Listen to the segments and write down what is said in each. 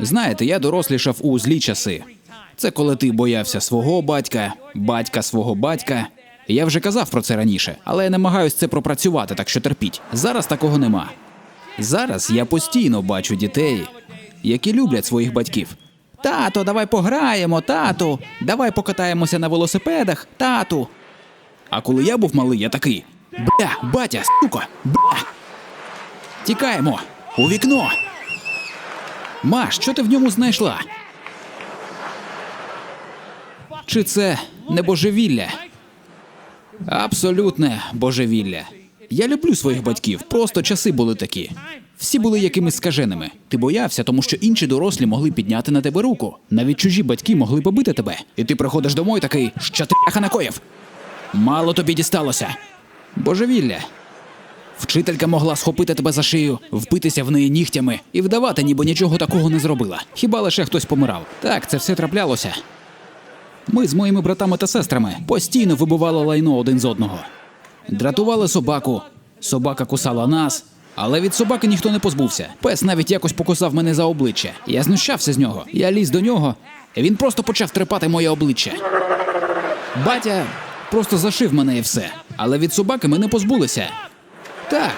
Знаєте, я дорослішав у злі часи. Це коли ти боявся свого батька, батька свого батька. Я вже казав про це раніше, але я намагаюсь це пропрацювати, так що терпіть. Зараз такого нема. Зараз я постійно бачу дітей, які люблять своїх батьків. Тато, давай пограємо, тату, давай покатаємося на велосипедах, тату. А коли я був малий, я такий: Бля, батя, сука, бля. Тікаємо! У вікно! Маш, що ти в ньому знайшла? Чи це не божевілля? Абсолютне божевілля. Я люблю своїх батьків, просто часи були такі. Всі були якимись скаженими. Ти боявся, тому що інші дорослі могли підняти на тебе руку. Навіть чужі батьки могли побити тебе. І ти приходиш домой такий, що ти накоїв. Мало тобі дісталося. Божевілля. Вчителька могла схопити тебе за шию, впитися в неї нігтями і вдавати, ніби нічого такого не зробила. Хіба лише хтось помирав. Так, це все траплялося. Ми з моїми братами та сестрами постійно вибивали лайно один з одного. Дратували собаку, собака кусала нас, але від собаки ніхто не позбувся. Пес навіть якось покусав мене за обличчя. Я знущався з нього. Я ліз до нього, і він просто почав трепати моє обличчя. Батя просто зашив мене і все. Але від собаки ми не позбулися. Так.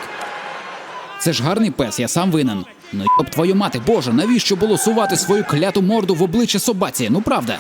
Це ж гарний пес, я сам винен. Ну об твою мати, боже, навіщо було сувати свою кляту морду в обличчя собаці? Ну правда.